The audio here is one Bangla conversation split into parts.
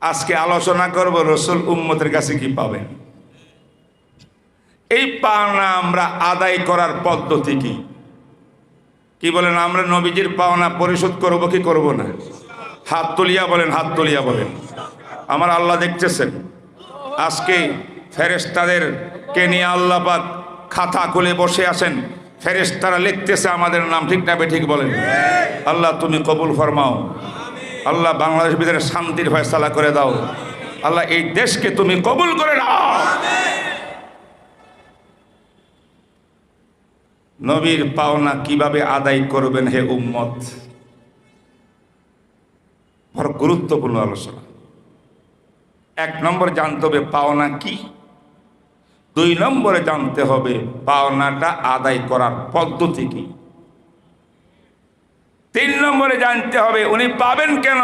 আজকে আলোচনা করব রসুল উম্মতের কাছে কি পাবেন? এই পাওনা আমরা আদায় করার পদ্ধতি কি? কি বলেন, আমরা নবীজির পাওনা পরিশোধ করব কি করব না? হাত তুলিয়া বলেন, হাত তুলিয়া বলেন। আমার আল্লাহ দেখতেছেন। আজকে ফেরেস্তাদের কে নিয়ে আল্লাহ পাক খাতা খুলে বসে আছেন ফেরেস্তারা লিখতেছে আমাদের নাম ঠিক না ঠিক বলেন। আল্লাহ তুমি কবুল ফরমাও। আল্লাহ বাংলাদেশ ভিতরে শান্তির ফয়সালা করে দাও। আল্লাহ এই দেশকে তুমি কবুল করে নাও। নবীর পাওনা কীভাবে আদায় করবেন হে উম্মত? বড় গুরুত্বপূর্ণ আলোচনা। এক নম্বর জানতে হবে পাওনা কি? দুই নম্বরে জানতে হবে পাওনাটা আদায় করার পদ্ধতি কি? তিন নম্বরে জানতে হবে, উনি পাবেন কেন?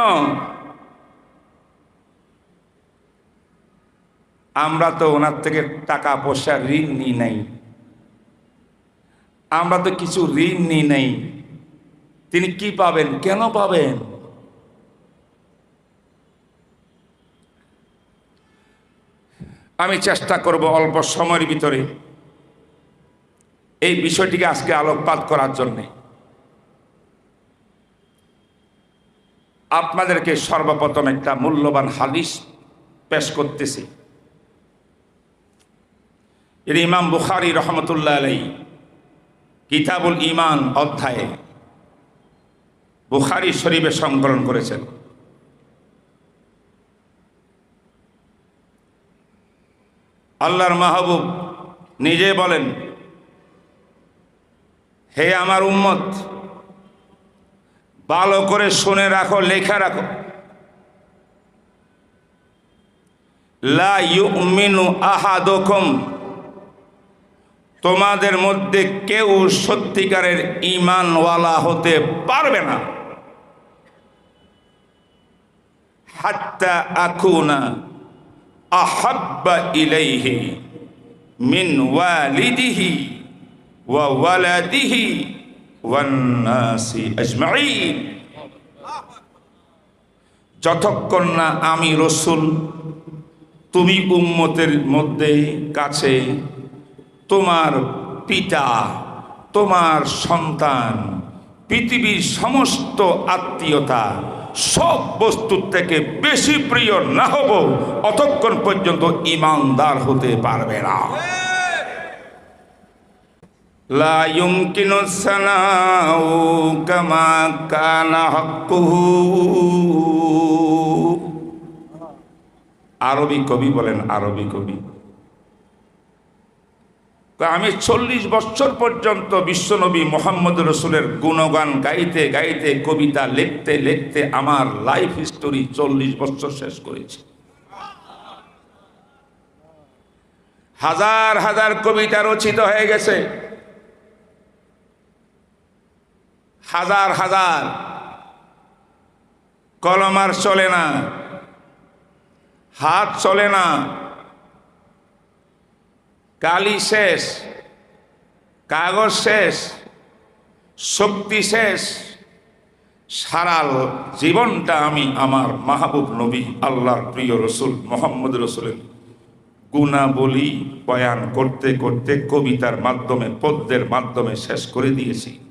আমরা তো ওনার থেকে টাকা পয়সা ঋণ নিই নাই। আমরা তো কিছু ঋণ নিই নাই। তিনি কি পাবেন? কেন পাবেন? আমি চেষ্টা করব অল্প সময়ের ভিতরে এই বিষয়টিকে আজকে আলোকপাত করার জন্যে। আপনাদেরকে সর্বপ্রথম একটা মূল্যবান হাদিস পেশ করতেছি। এর ইমাম বুখারি রহমতুল্লাহ আলাই কিতাবুল ইমান অধ্যায়ে বুখারি শরীফে সংকলন করেছেন। আল্লাহর মাহবুব নিজে বলেন, হে আমার উম্মত ভালো করে শুনে রাখো, লেখা রাখো। লা ইউমিনু আহাদুকুম। তোমাদের মধ্যে কেউ সত্যিকারের ইমানওয়ালা হতে পারবে না। হাত্তা আকুনা আহাব্বা ইলাইহি মিন ওয়ালিদিহি ওয়া ওয়ালাদিহি। যতক্ষণ না আমি রসুল, তুমি উম্মতের মধ্যে কাছে তোমার পিতা, তোমার সন্তান, পৃথিবীর সমস্ত আত্মীয়তা সব বস্তুর থেকে বেশি প্রিয় না হব, অতক্ষণ পর্যন্ত ইমানদার হতে পারবে না। আরবি কবি বলেন, আরবি কবি। আমি চল্লিশ বছর পর্যন্ত বিশ্বনবী মোহাম্মদ রসুলের গুণগান গাইতে গাইতে, কবিতা লিখতে লিখতে আমার লাইফ হিস্টোরি চল্লিশ বছর শেষ করেছি। হাজার হাজার কবিতা রচিত হয়ে গেছে। হাজার হাজার। কলম আর চলে না। হাত চলে না। কালি শেষ। কাগজ শেষ। শক্তি শেষ। সারাল জীবনটা আমি আমার মাহবুব নবী, আল্লাহর প্রিয় রসুল, মোহাম্মদ রসুলের গুণাবলী বয়ান করতে করতে কবিতার মাধ্যমে, পদ্যের মাধ্যমে শেষ করে দিয়েছি।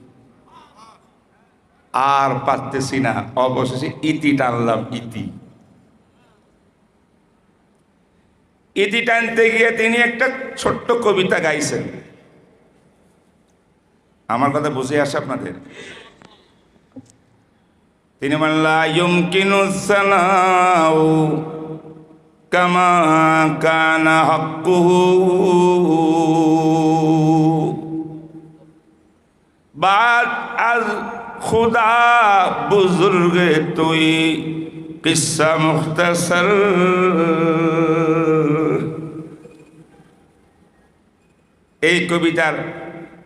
আর পারতেছি না। অবশেষে ইতি টানলাম, ইতি। ইতি টানতে গিয়ে তিনি একটা ছোট্ট কবিতা গাইছেন। আমার কথা বুঝে আসে আপনাদের? তিনি কামা কানা বাদ আজ খুদা বুজুর্গে তুই কিসা মুখতাসর। এই কবিতার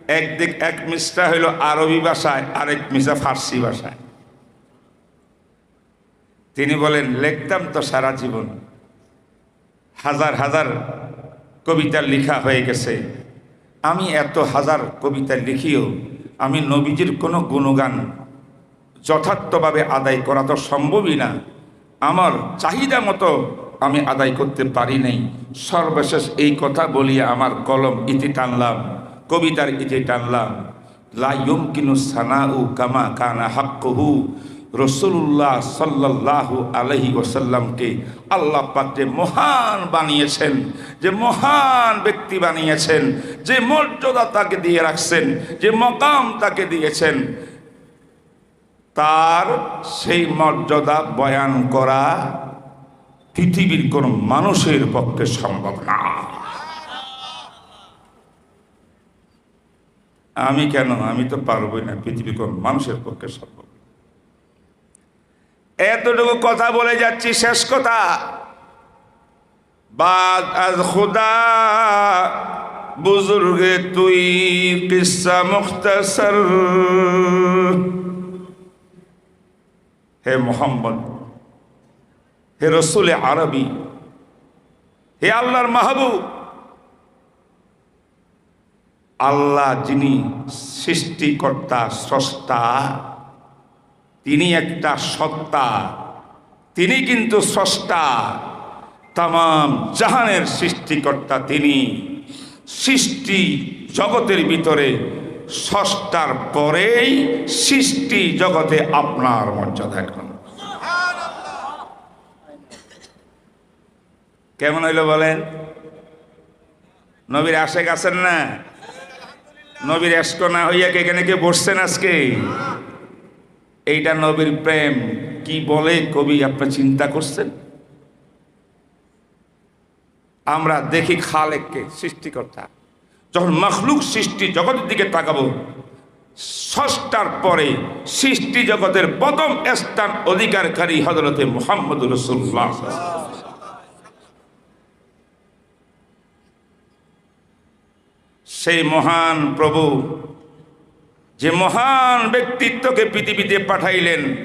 একদিক এক মিসটা হইল আরবি ভাষায়, আরেক মিসা ফার্সি ভাষায়। তিনি বলেন, লিখতাম তো সারা জীবন। হাজার হাজার কবিতা লেখা হয়ে গেছে। আমি এত হাজার কবিতা লিখিও আমি নবীজির কোনো গুণগান যথার্থভাবে আদায় করা তো সম্ভবই না। আমার চাহিদা মতো আমি আদায় করতে পারি নাই। সর্বশেষ এই কথা বলিয়া আমার কলম ইতি টানলাম, কবিতার ইতি টানলাম। লায়ুং কিনু সানা উ কামা কানা হাক্কুহু রসুল্লাহ সাল্লাল্লাহু আলহি ওসাল্লামকে আল্লাহ পাক মহান বানিয়েছেন, যে মহান ব্যক্তি বানিয়েছেন, যে মর্যাদা তাকে দিয়ে রাখছেন, যে মকাম তাকে দিয়েছেন, তার সেই মর্যাদা বয়ান করা পৃথিবীর কোন মানুষের পক্ষে সম্ভব না। আমি কেন? আমি তো পারবই না, পৃথিবীর কোন মানুষের পক্ষে সম্ভব এতটুকু কথা বলে যাচ্ছি, শেষ কথা। বাদ আজ খুদা, বুজুর্গে তুই কিসা মুখতাসর। হে মোহাম্মদ, হে রসুল আরবি, হে আল্লাহর মাহবুব, আল্লাহ যিনি সৃষ্টিকর্তা, স্রষ্টা তিনি একটা সত্তা, তিনি কিন্তু স্রষ্টা তাম জাহানের সৃষ্টিকর্তা তিনি। সৃষ্টি জগতের ভিতরে ষষ্ঠার পরেই সৃষ্টি জগতে আপনার মর্যাদা এখন। কেমন হইল বলেন? নবীর আশেক আছেন না? নবীর এস্ক না হইয়া কে এখানে কে বসছেন আজকে? এইটা নবীর প্রেম। কি বলে কবি আপনার চিন্তা করছেন? আমরা দেখি খালেককে সৃষ্টিকর্তা। যখন মখলুক সৃষ্টি জগতের দিকে তাকাবো, ষষ্ঠার পরে সৃষ্টি জগতের প্রথম স্থান অধিকারকারী হজরতে মোহাম্মদ রসুল্লাহ সেই মহান প্রভু যে মহান ব্যক্তিত্বকে পৃথিবীতে পাঠাইলেন,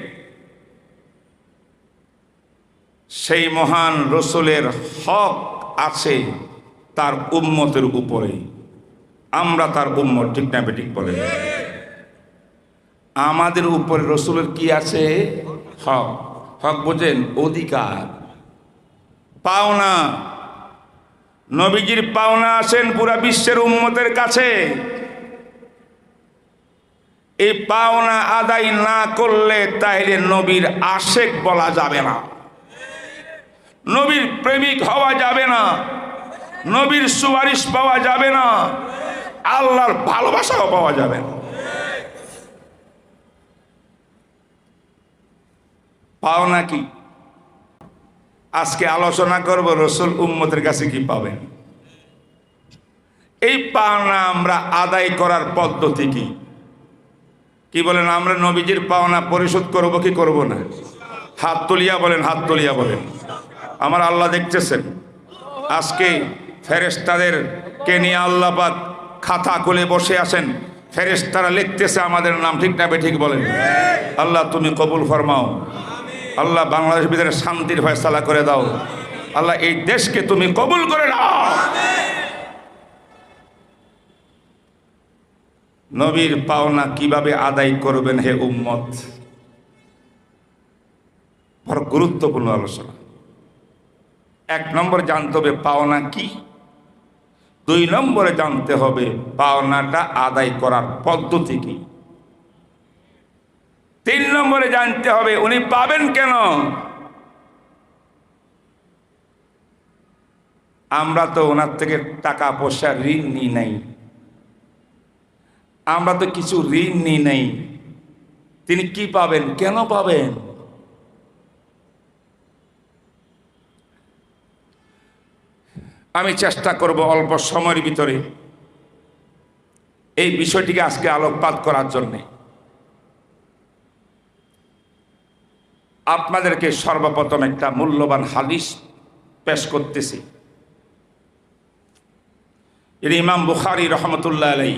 সেই মহান রসুলের হক আছে তার উম্মতের উপরে। আমরা তার উম্মত, ঠিক না বেঠিক বলে আমাদের উপরে রসুলের কি আছে? হক। হক বোঝেন অধিকার। পাওনা। নবীজির পাওনা আসেন পুরা বিশ্বের উম্মতের কাছে। এই পাওনা আদায় না করলে তাইলে নবীর আশেক বলা যাবে না। নবীর প্রেমিক হওয়া যাবে না। নবীর সুপারিশ পাওয়া যাবে না। আল্লাহর ভালোবাসাও পাওয়া যাবে না। পাওনা কি? আজকে আলোচনা করব রসুল উম্মতের কাছে কি পাবেন? এই পাওনা আমরা আদায় করার পদ্ধতি কি? কি বলেন, আমরা নবীজির পাওনা পরিশোধ করব কি করব না? হাত তুলিয়া বলেন, হাত তুলিয়া বলেন। আমার আল্লাহ দেখতেছেন। আজকে ফেরেস্তাদের কে নিয়ে আল্লাহ পাক খাতা খুলে বসে আছেন ফেরেস্তারা লিখতেছে আমাদের নাম ঠিক না ঠিক বলেন। আল্লাহ তুমি কবুল ফরমাও। আল্লাহ বাংলাদেশ ভিতরে শান্তির ফয়সালা করে দাও। আল্লাহ এই দেশকে তুমি কবুল করে দাও নবীর পাওনা কীভাবে আদায় করবেন হে উম্মত? বড় গুরুত্বপূর্ণ আলোচনা। এক নম্বর জানতে হবে পাওনা কি? দুই নম্বরে জানতে হবে পাওনাটা আদায় করার পদ্ধতি কি? তিন নম্বরে জানতে হবে উনি পাবেন কেন? আমরা তো ওনার থেকে টাকা পয়সা ঋণ নিই নাই। আমরা তো কিছু ঋণ নিই নাই। তিনি কি পাবেন? কেন পাবেন? আমি চেষ্টা করব অল্প সময়ের ভিতরে এই বিষয়টিকে আজকে আলোকপাত করার জন্যে। আপনাদেরকে সর্বপ্রথম একটা মূল্যবান হাদিস পেশ করতেছি। ইমাম বুখারি রহমতুল্লাহ আলাই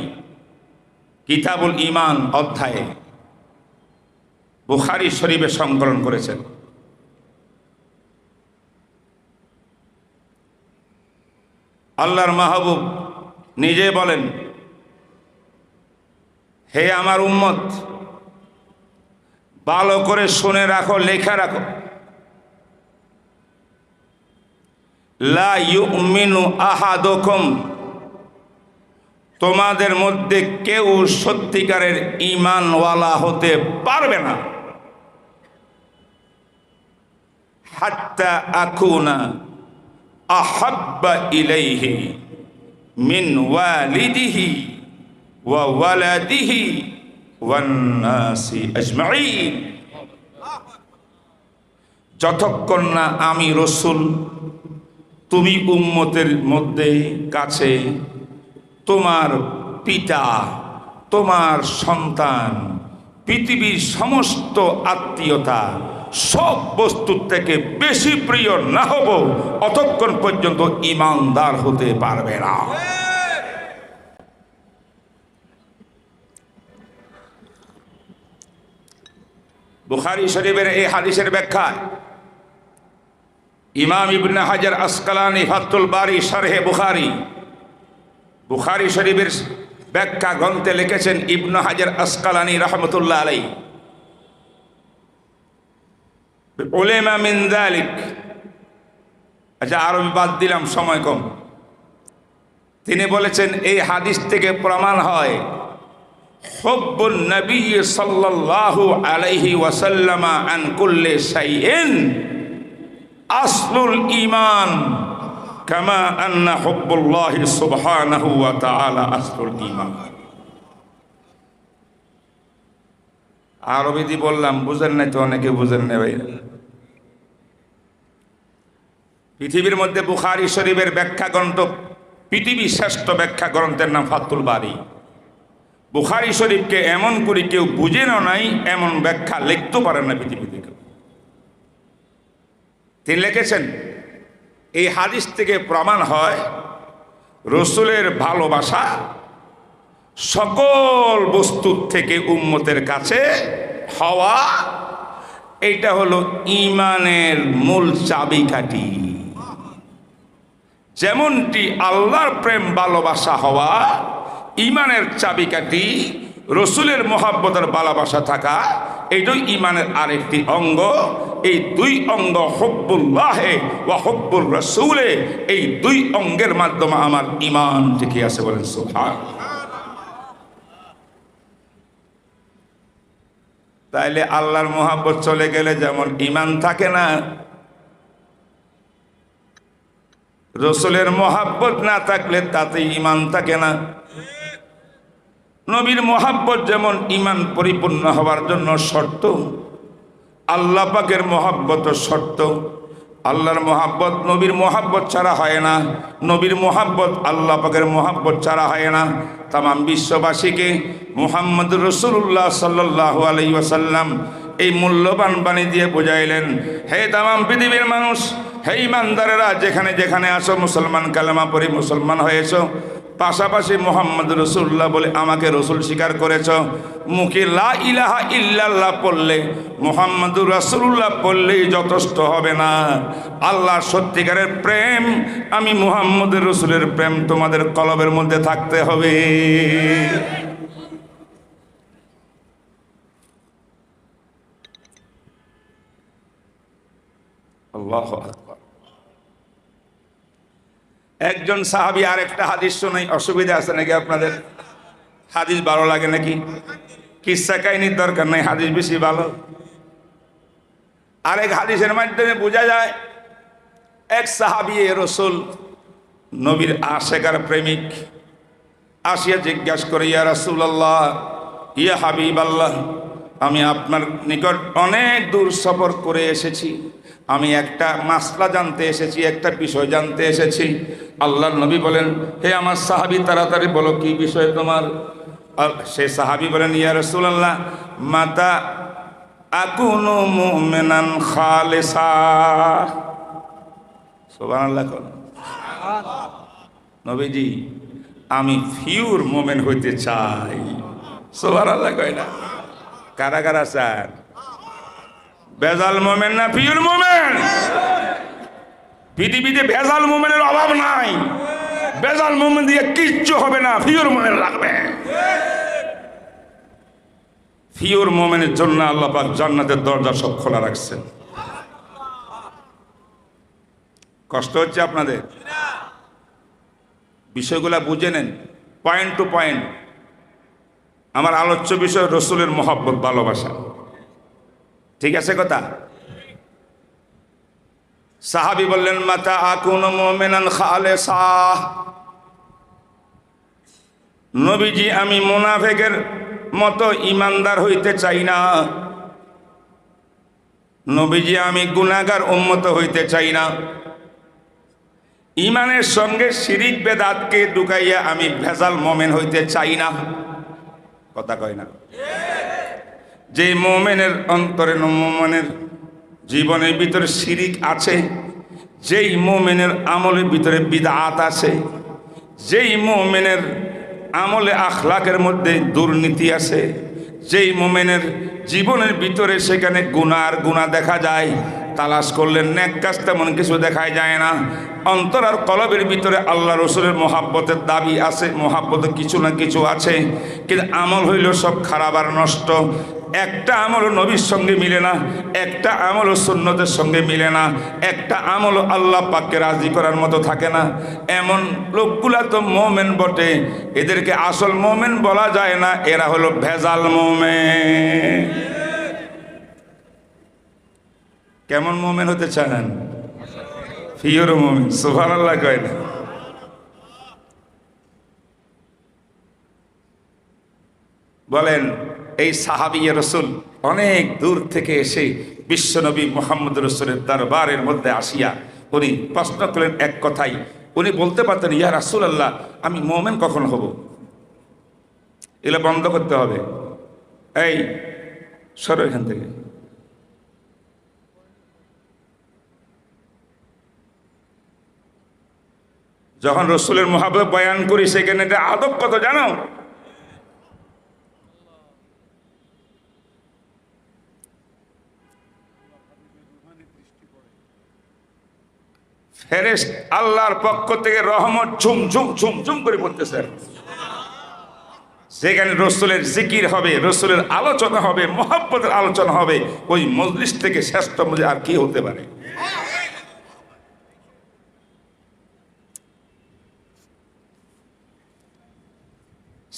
কিতাবুল ইমান অধ্যায়ে বুখারি শরীফে সংকলন করেছেন। আল্লাহর মাহবুব নিজে বলেন, হে আমার উম্মত, ভালো করে শুনে রাখো, লেখা রাখো। লা ইউমিনু আহাদুকুম তোমাদের মধ্যে কেউ সত্যিকারের ইমানওয়ালা হতে পারবে না। হাত্তা আকুনা আহাব্বা ইলাইহি মিন ওয়ালিদিহি ওয়া ওয়ালাদিহি ওয়ান নাসি আজমাইন। যতক্ষণ না আমি রসুল, তুমি উম্মতের মধ্যে কাছে তোমার পিতা, তোমার সন্তান, পৃথিবীর সমস্ত আত্মীয়তা সব বস্তুর থেকে বেশি প্রিয় না হব অতক্ষণ পর্যন্ত ইমানদার হতে পারবে না। বুখারি শরীফের এই হাদিসের ব্যাখ্যায় ইমাম ইবনে হাজার আসকালানি ফাতুল বারি সারহে বুখারি বুখারি শরীফের ব্যাখ্যা গ্রন্থে লিখেছেন ইবনু হাজার আসকালানি রহমতুল্লাহ আলাই ওলেমা মিন যালিক। আচ্ছা আরবি বাদ দিলাম, সময় কম। তিনি বলেছেন, এই হাদিস থেকে প্রমাণ হয় নবী সাল্লাল্লাহু আলাইহি ওয়াসাল্লামা আন কুল্লি শাইইন আসলুল কামা আন্না বললাম, বুঝেন নাই তো অনেকে পৃথিবীর মধ্যে বুখারি শরীফের ব্যাখ্যা গ্রন্থ, পৃথিবীর শ্রেষ্ঠ ব্যাখ্যা গ্রন্থের নাম ফাতুল বাড়ি বুখারি শরীফকে এমন করে কেউ বুঝেনও নাই, এমন ব্যাখ্যা লিখতে পারেন না পৃথিবীতে কেউ। তিনি লিখেছেন এই হাদিস থেকে প্রমাণ হয়, রসুলের ভালোবাসা সকল বস্তুর থেকে উম্মতের কাছে হওয়া, এটা হলো ইমানের মূল চাবিকাঠি। যেমনটি আল্লাহর প্রেম ভালোবাসা হওয়া ইমানের চাবিকাঠি রসুলের মহাব্বতের ভালোবাসা থাকা এইটাই ইমানের আরেকটি অঙ্গ, এই দুই অঙ্গ হব্বুল্লাহে বা হব্বুর রসুলে, এই দুই অঙ্গের মাধ্যমে আমার ইমান টিকে আছে বলেন সোহান তাইলে আল্লাহর মহাব্বত চলে গেলে যেমন ইমান থাকে না, রসুলের মহাব্বত না থাকলে তাতে ইমান থাকে না। নবীর মহাব্বত যেমন ইমান পরিপূর্ণ হওয়ার জন্য শর্ত, আল্লাহ পাকের মহাব্বত শর্ত। আল্লাহর মহাব্বত নবীর মহাব্বত ছাড়া হয় না, নবীর মহাব্বত আল্লাহ পাকের মহাব্বত ছাড়া হয় না। তামাম বিশ্ববাসীকে মুহাম্মদ রসুল্লাহ সাল্লাহ আলাই ওয়াসাল্লাম এই মূল্যবান বাণী দিয়ে বোঝাইলেন, হে তামাম পৃথিবীর মানুষ, হে ইমানদারেরা যেখানে যেখানে আসো মুসলমান কালেমা পড়ি মুসলমান হয়েছ পাশাপাশি মোহাম্মদ রসুল্লাহ বলে, আমাকে রসুল স্বীকার করেছ। মুখে লা ইলাহা ইল্লাল্লাহ পড়লে মোহাম্মদুর রসুল্লাহ পড়লেই যথেষ্ট হবে না। আল্লাহ সত্যিকারের প্রেম, আমি মুহাম্মদ রসুলের প্রেম তোমাদের কলবের মধ্যে থাকতে হবে। আল্লাহ একজন সাহাবি আর একটা হাদিস শোনাই, অসুবিধা আছে নাকি আপনাদের? হাদিস ভালো লাগে নাকি? কিসা কাহিনীর দরকার নাই, হাদিস বেশি ভালো। আরেক হাদিসের মাধ্যমে বোঝা যায়, এক সাহাবি রসুল, নবীর আশেকার প্রেমিক, আসিয়া জিজ্ঞাসা করে, ইয়া রাসূলুল্লাহ, ইয়া হাবিব আল্লাহ আমি আপনার নিকট অনেক দূর সফর করে এসেছি। আমি একটা মাসলা জানতে এসেছি, একটা বিষয় জানতে এসেছি। আল্লাহ নবী বলেন, হে আমার সাহাবি, তাড়াতাড়ি বলো, কি বিষয় তোমার? আর সে সাহাবি বলেন, ইয়া রাসূলুল্লাহ, মাতা আকুনু মুমিনান খালিসা। সুবহানাল্লাহ কোন নবীজি, আমি ফিউর মোমেন হইতে চাই। সুবহানাল্লাহ কয় না। কারা কারা স্যার বেজাল মোমেন না পিওর মোমেন। পৃথিবীতে ভেজাল মোমেনের অভাব নাই। বেজাল মোমেন দিয়ে কিচ্ছু হবে না ফিওর মোমেন লাগবে। ফিওর মোমেনের জন্য আল্লাহ পাক জান্নাতের দরজা সব খোলা রাখছেন। কষ্ট হচ্ছে আপনাদের? বিষয়গুলা বুঝে নেন পয়েন্ট টু পয়েন্ট আমার আলোচ্য বিষয় রসুলের মহব্বত, ভালোবাসা। ঠিক আছে কথা? সাহাবি বললেন, মাতা আকুন মোমেনান খালে সাহ নবীজি, আমি মোনাফেকের মতো ইমানদার হইতে চাই না। নবীজি, আমি গুনাগার উন্মত হইতে চাই না। ইমানের সঙ্গে শিরিক বেদাতকে ঢুকাইয়া আমি ভেজাল মোমেন হইতে চাই না। কথা কয় না। যে মোমেনের অন্তরে মোমেনের জীবনের ভিতরে শিরিক আছে, যেই মোমেনের আমলের ভিতরে বিদাত আছে, যেই মোমেনের আমলে আখলাকের মধ্যে দুর্নীতি আছে, যেই মোমেনের জীবনের ভিতরে সেখানে গুনার গুণা দেখা যায় তালাশ করলে ন্যাক কাজ তেমন কিছু দেখাই যায় না। অন্তর আর কলবের ভিতরে আল্লাহ রসুলের মহাব্বতের দাবি আছে মহাব্বতের কিছু না কিছু আছে, কিন্তু আমল হইল সব খারাপ আর নষ্ট। একটা আমলও নবীর সঙ্গে মিলে না, একটা আমলও সুন্নতের সঙ্গে মিলে না, একটা আমলও আল্লাহ পাককে রাজি করার মতো থাকে না। এমন লোকগুলা তো মোমেন বটে, এদেরকে আসল মোমেন বলা যায় না, এরা হলো ভেজাল মোমেন। কেমন মোমেন হতে চান ফিওর মোমেন সুভান আল্লাহ কয় না। বলেন, এই সাহাবিয়া রসুল অনেক দূর থেকে এসে বিশ্বনবী মোহাম্মদ রসুলের দরবারের মধ্যে আসিয়া উনি প্রশ্ন করলেন এক কথাই উনি বলতে পারতেন, ইয়া রাসুল আল্লাহ আমি মোমেন কখন হব? এগুলো বন্ধ করতে হবে। এই, সরো এখান থেকে। যখন রসুলের মহাব্বত বয়ান করি, সেখানে আদব কত জানো? ফেরেস আল্লাহর পক্ষ থেকে রহমত ঝুম ঝুম ঝুম ঝুম করে পড়তেছে সেখানে রসুলের জিকির হবে, রসুলের আলোচনা হবে, মহাব্বতের আলোচনা হবে, ওই মজলিস থেকে শ্রেষ্ঠ মজে আর কি হতে পারে?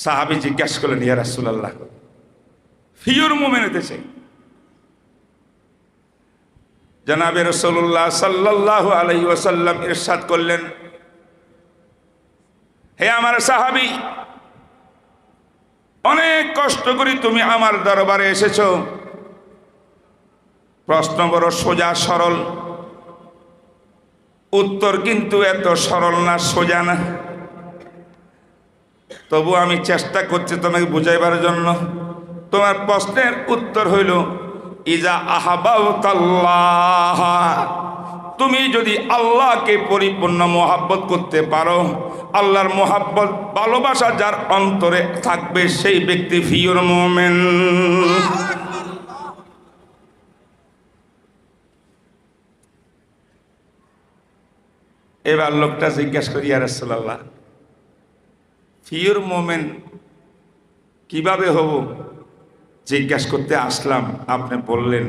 সাহাবি জিজ্ঞাসা করলেন, ইয়া রাসুলাল্লাহ ফিওর মোমেন হতে চাই জনাবে রসল্লাহ সাল্লাহ আলাই ওসাল্লাম ইরশাদ করলেন, হে আমার সাহাবি, অনেক কষ্ট করি তুমি আমার দরবারে এসেছ। প্রশ্ন বড় সোজা, সরল। উত্তর কিন্তু এত সরল না, সোজা না। তবু আমি চেষ্টা করছি তোমাকে বুঝাইবার জন্য। তোমার প্রশ্নের উত্তর হইল, ইজা আহাবাউতাল্লাহ। তুমি যদি আল্লাহকে পরিপূর্ণ মোহাব্বত করতে পারো, আল্লাহর মোহাব্বত, ভালোবাসা যার অন্তরে থাকবে সেই ব্যক্তি ফিওর মোমেন। এবার লোকটা জিজ্ঞাসা করি আর রাসূলুল্লাহ ফিওর মোমেন কীভাবে হব? জিজ্ঞাস করতে আসলাম, আপনি বললেন,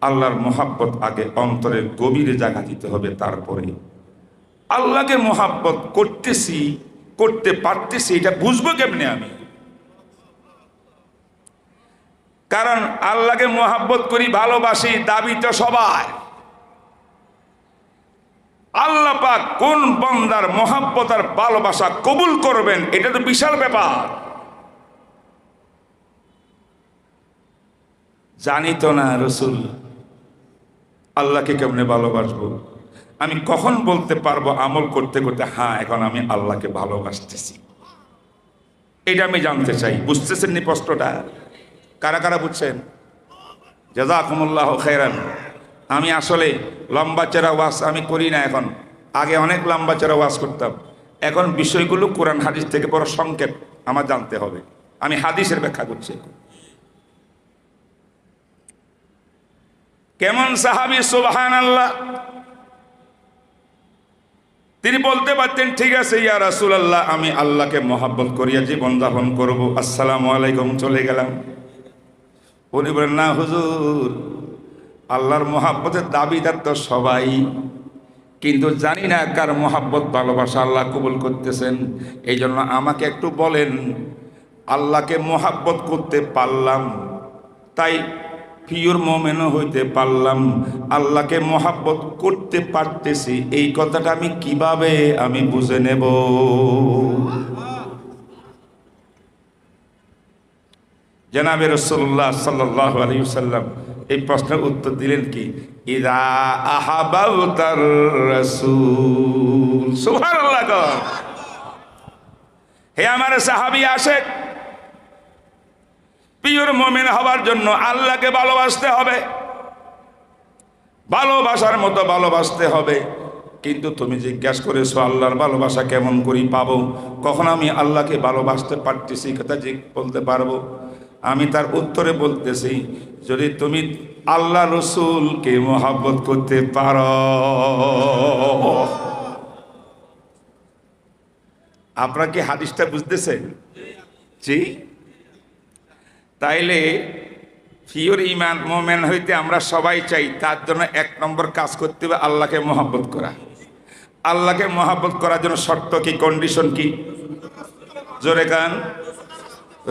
আল্লাহর মোহাব্বত আগে অন্তরের গভীরে জায়গা দিতে হবে, তারপরে। আল্লাহকে মোহাব্বত করতেছি, করতে পারতেছি, এটা বুঝব কেমনে আমি? কারণ আল্লাহকে মোহাব্বত করি, ভালোবাসি, দাবি তো সবাই আল্লাহ পাক কোন বন্দার মোহাব্বত আর ভালোবাসা কবুল করবেন, এটা তো বিশাল ব্যাপার। জানিত না রসুল, আল্লাহকে কেমনে ভালোবাসবো? আমি কখন বলতে পারব আমল করতে করতে হ্যাঁ এখন আমি আল্লাহকে ভালোবাসতেছি। এটা আমি জানতে চাই, বুঝতেছেন নি প্রশ্নটা? কারা কারা বুঝছেন? জাজাকুমুল্লাহ খেরান আমি আসলে লম্বা চেরা ওয়াজ আমি করি না এখন। আগে অনেক লম্বা চেরা ওয়াজ করতাম। এখন বিষয়গুলো কোরআন হাদিস থেকে বড় সংক্ষেপ আমার জানতে হবে। আমি হাদিসের ব্যাখ্যা করছি কেমন সাহাবি সুবাহান আল্লাহ তিনি বলতে পারতেন, ঠিক আছে, ইয়া রাসুল আল্লাহ আমি আল্লাহকে মহাব্বত করিয়া জীবন যাপন করব। আসসালামু আলাইকুম, চলে গেলাম। উনি বলেন, না, হুজুর, আল্লাহর মহাব্বতের দাবিদার তো সবাই। কিন্তু জানি না কার মোহাব্বত, ভালোবাসা আল্লাহ কবুল করতেছেন। এই জন্য আমাকে একটু বলেন, আল্লাহকে মোহাব্বত করতে পারলাম, তাই পিওর মোমেনও হইতে পারলাম, আল্লাহকে মোহাব্বত করতে পারতেছি, এই কথাটা আমি কীভাবে আমি বুঝে নেব? জনাবে রসুল্লাহ সাল্লাহ আলী সাল্লাম এই প্রশ্নের উত্তর দিলেন কি? ইদা আহাবাউতার রসুল। সুবহানাল্লাহ। হে আমার সাহাবী আসে পিওর মোমেন হওয়ার জন্য আল্লাহকে ভালোবাসতে হবে। ভালোবাসার মতো ভালোবাসতে হবে। কিন্তু তুমি জিজ্ঞাসা করেছ, আল্লাহর ভালোবাসা কেমন করি পাবো? কখন আমি আল্লাহকে ভালোবাসতে পারতেছি, কথা বলতে পারব? আমি তার উত্তরে বলতেছি, যদি তুমি আল্লাহ রসুলকে মোহাব্বত করতে পারো। আপনার কি হাদিসটা বুঝতেছেন? জি। তাইলে ফিওর ইমান মোমেন হইতে আমরা সবাই চাই তার জন্য এক নম্বর কাজ করতে হবে আল্লাহকে মহাব্বত করা। আল্লাহকে মহাব্বত করার জন্য শর্ত কি কন্ডিশন কি? জোরে গান।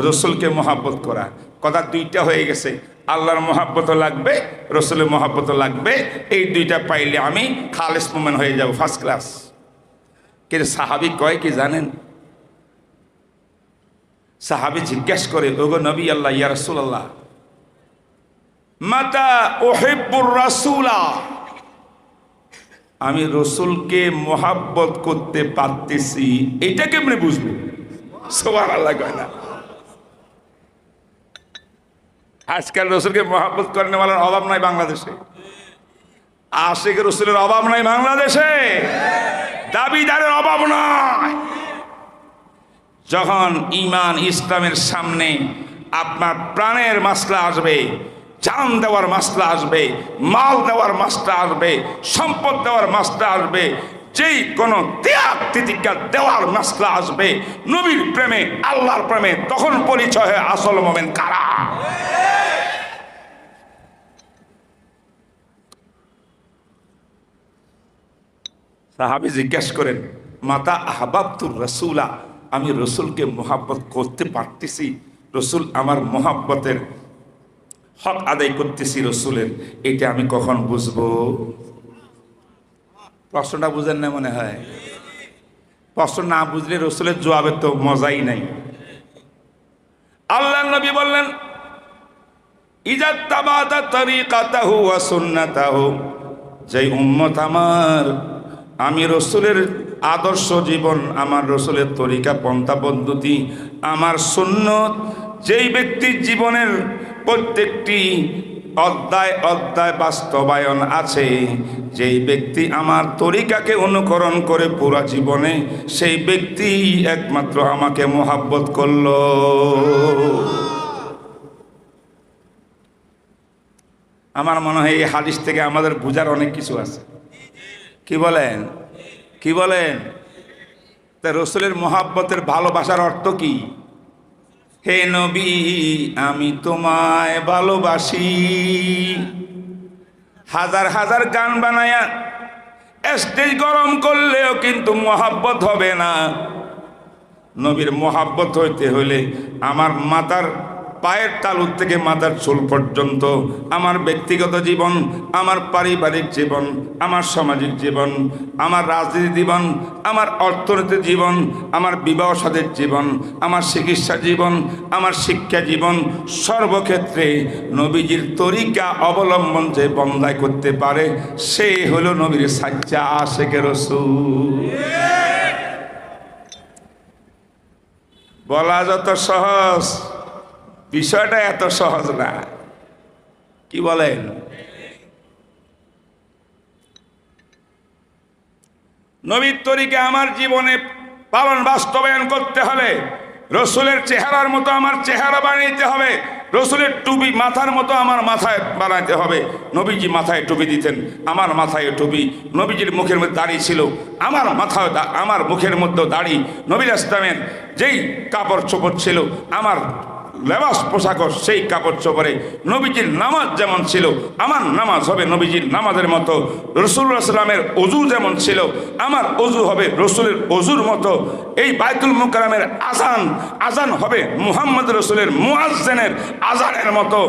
রসুলকে মহাব্বত করা। কথা দুইটা হয়ে গেছে। আল্লাহর মহাব্বতও লাগবে, রসুলের মহাব্বতও লাগবে। এই দুইটা পাইলে আমি খালেস মোমেন হয়ে যাব ফার্স্ট ক্লাস কিন্তু সাহাবি কয় কি জানেন? সাহাবি জিজ্ঞেস করে, ওগো নবী আল্লাহ, ইয়া রসুল আল্লাহ মাতা ওহেবুর রাসুলা? আমি রসুলকে মহাব্বত করতে পারতেছি। এটা কেমনে বুঝব? সবার আল্লাহ কয় না। আজকাল রসুলকে মোহাব্বত করেন বলার অভাব নাই বাংলাদেশে। আশেখ রসুলের অভাব নাই বাংলাদেশে। দাবিদারের অভাব নাই। যখন ইমান ইসলামের সামনে আপনার প্রাণের মাসলা আসবে, জান দেওয়ার মাসলা আসবে, মাল দেওয়ার মাসলা আসবে, সম্পদ দেওয়ার মাসলা আসবে যেই কোন ত্যাগ তিতিকা দেওয়ার মাসলা আসবে, নবীর প্রেমে, আল্লাহর প্রেমে, তখন পরিচয় হয় আসল মোমেন কারা? সাহাবি জিজ্ঞাসা করেন, মাতা আহবাবতুর রসুলা, আমি রসুলকে মোহাব্বত করতে পারতেছি? রসুল আমার মোহাব্বতের হক আদায় করতেছি রসুলের। এটা আমি কখন বুঝব? প্রশ্নটা বুঝেন না মনে হয়? প্রশ্ন না বুঝলে রসুলের জবাবের তো মজাই নাই। আল্লাহ নবী বললেন ইজাত তাবাদা তরিকাতাহু ওয়া সুন্নাতাহু যেই উম্মত আমার, আমি রসুলের আদর্শ জীবন, আমার রসুলের তরিকা, পন্থা, পদ্ধতি, আমার সুন্নত, যেই ব্যক্তির জীবনের প্রত্যেকটি অধ্যায় অধ্যায় বাস্তবায়ন আছে। যেই ব্যক্তি আমার তরিকাকে অনুকরণ করে পুরা জীবনে, সেই ব্যক্তি একমাত্র আমাকে মোহাব্বত করল। আমার মনে হয় এই হাদিস থেকে আমাদের বোঝার অনেক কিছু আছে। কি বলেন? কি বলেন? তা রসুলের মোহাব্বতের ভালোবাসার অর্থ কি? হে নবী, আমি তোমায় ভালোবাসি। হাজার হাজার গান বানায়া স্টেজ গরম করলেও কিন্তু মহাব্বত হবে না। নবীর মহাব্বত হইতে হলে আমার মাতার পায়ের তালুর থেকে মাথার চুল পর্যন্ত, আমার ব্যক্তিগত জীবন, আমার পারিবারিক জীবন, আমার সামাজিক জীবন, আমার রাজনীতি জীবন, আমার অর্থনৈতিক জীবন, আমার বিবাহ সাদের জীবন, আমার চিকিৎসা জীবন, আমার শিক্ষা জীবন, সর্বক্ষেত্রে নবীজির তরিকা অবলম্বন যে বন্দায় করতে পারে, সে হলো নবীর সাজ্জা আশেকের রসুল। বলা যত সহজ বিষয়টা এত সহজ না। কি বলেন? নবীর তরিকে আমার জীবনে পালন বাস্তবায়ন করতে হলে রসুলের চেহারার মতো আমার চেহারা বানাইতে হবে, রসুলের টুপি মাথার মতো আমার মাথায় বানাইতে হবে। নবীজি মাথায় টুপি দিতেন, আমার মাথায় টুপি। নবীজির মুখের মধ্যে দাড়ি ছিল, আমার মাথায় আমার মুখের মধ্যে দাড়ি। নবীর ইসলামের যেই কাপড় চোপড় ছিল, আমার লেবাস পোশাক সেই কাপড় চোপড়ে। নবীজির নামাজ যেমন ছিল, আমার নামাজ হবে নবীজির নামাজের মতো। রসুল্লাহ সাল্লামের অজু যেমন ছিল, আমার অজু হবে রসুলের অজুর মতো। এই বাইতুল মুকারামের আজান আজান হবে মুহাম্মদ রসুলের মুয়াজ্জেনের আজানের মতো।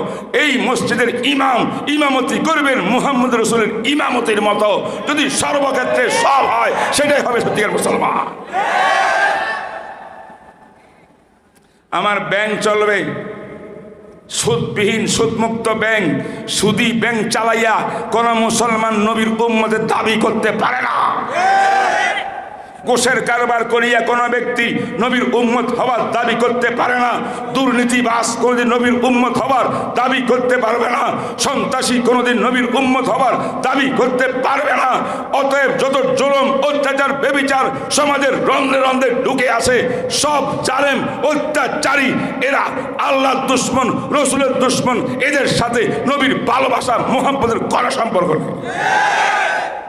এই মসজিদের ইমাম, ইমামতি করবেন মুহাম্মদ রসুলের ইমামতির মতো। যদি সর্বক্ষেত্রে সব হয়, সেটাই হবে সত্যিকার মুসলমান। আমার ব্যাংক চলবে। সুদবিহীন, সুদমুক্ত ব্যাংক, সুদি ব্যাংক চালাইয়া কোন মুসলমান নবীর উম্মদের দাবি করতে পারে না। কোষের কারবার করিয়া কোনো ব্যক্তি নবীর উম্মত হওয়ার দাবি করতে পারে না, দুর্নীতিবাস কোনোদিন নবীর উম্মত হওয়ার দাবি করতে পারবে না, সন্ত্রাসী কোনোদিন নবীর উম্মত হওয়ার দাবি করতে পারবে না, অতএব যত জুলুম, অত্যাচার, বেবিচার সমাজের রন্ধে রন্ধে ঢুকে আসে, সব জালেম, অত্যাচারী, এরা আল্লাহ দুশ্মন, রসুলের দুশ্মন, এদের সাথে নবীর ভালোবাসা, মোহাম্মদের করা সম্পর্ক। নেই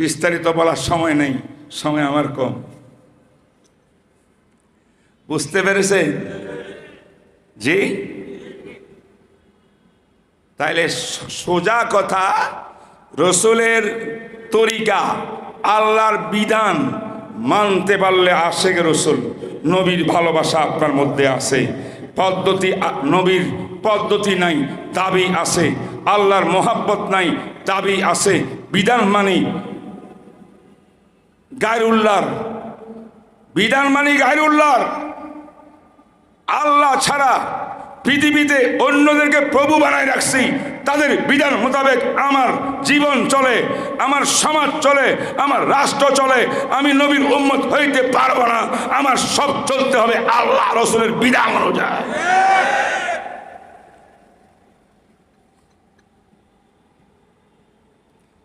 বিস্তারিত বলার সময় নেই, সময় আমার কম। বুঝতে পেরেছে জি? তাইলে সোজা কথা, রসুলের তরিকা, আল্লাহর বিধান মানতে পারলে আশেক রসুল, নবীর ভালোবাসা আপনার মধ্যে আছে। পদ্ধতি নবীর পদ্ধতি নাই, দাবি আছে। আল্লাহর মোহাব্বত নাই, দাবি আছে। বিধান মানি গায়রুল্লাহর। বিধান মানি গায়রুল্লাহর। আল্লাহ ছাড়া পৃথিবীতে অন্যদেরকে প্রভু বানায় রাখছি। তাদের বিধান মোতাবেক আমার জীবন চলে, আমার সমাজ চলে, আমার রাষ্ট্র চলে। আমি নবীর উম্মত হইতে পারব না। আমার সব চলতে হবে আল্লাহ রসুলের বিধান অনুযায়ী।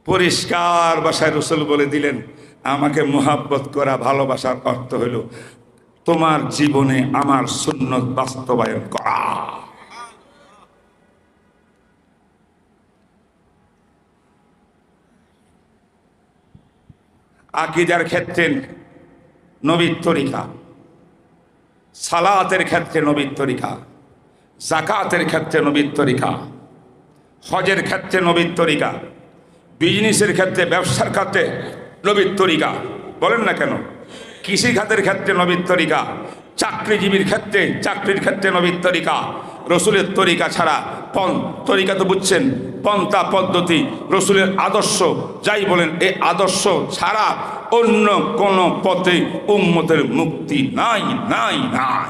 পরিষ্কার ভাষায় রসুল বলে দিলেন আমাকে মোহাব্বত করা, ভালোবাসার অর্থ হইল তোমার জীবনে আমার সুন্নত বাস্তবায়ন করা। আকিদার ক্ষেত্রে নবীর তরিকা, সালাতের ক্ষেত্রে নবীর তরিকা জাকাতের ক্ষেত্রে নবীর তরিকা, হজের ক্ষেত্রে নবীর তরিকা, বিজনেসের ক্ষেত্রে ব্যবসার ক্ষেত্রে নবীর তরিকা। বলেন না কেন? কৃষি খাতের ক্ষেত্রে নবীর তরিকা, চাকরিজীবীর ক্ষেত্রে, চাকরির ক্ষেত্রে নবীর তরিকা। রসুলের তরিকা ছাড়া পন, তরিকা তো বুঝছেন, পন্থা পদ্ধতি, রসুলের আদর্শ, যাই বলেন এই আদর্শ ছাড়া অন্য কোন পথে উম্মতের মুক্তি নাই নাই নাই।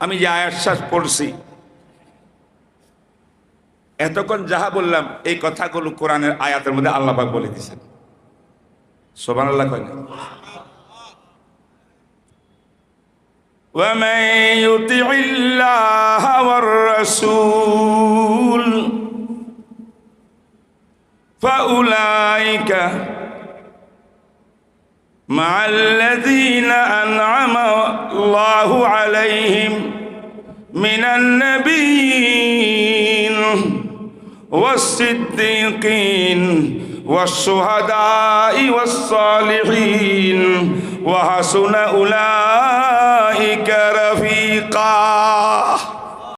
আমি যে আয়াশ্বাস পড়ছি এতক্ষণ যাহা বললাম এই কথাগুলো কোরআনের আয়াতের মধ্যে আল্লাপাক বলে দিয়েছেন সোবান আল্লাহ কয় না ومن يطع الله والرسول فأولئك مع الذين أنعم الله عليهم من النبيين والصديقين والشهداء والصالحين وحسن أولئك رفيقا.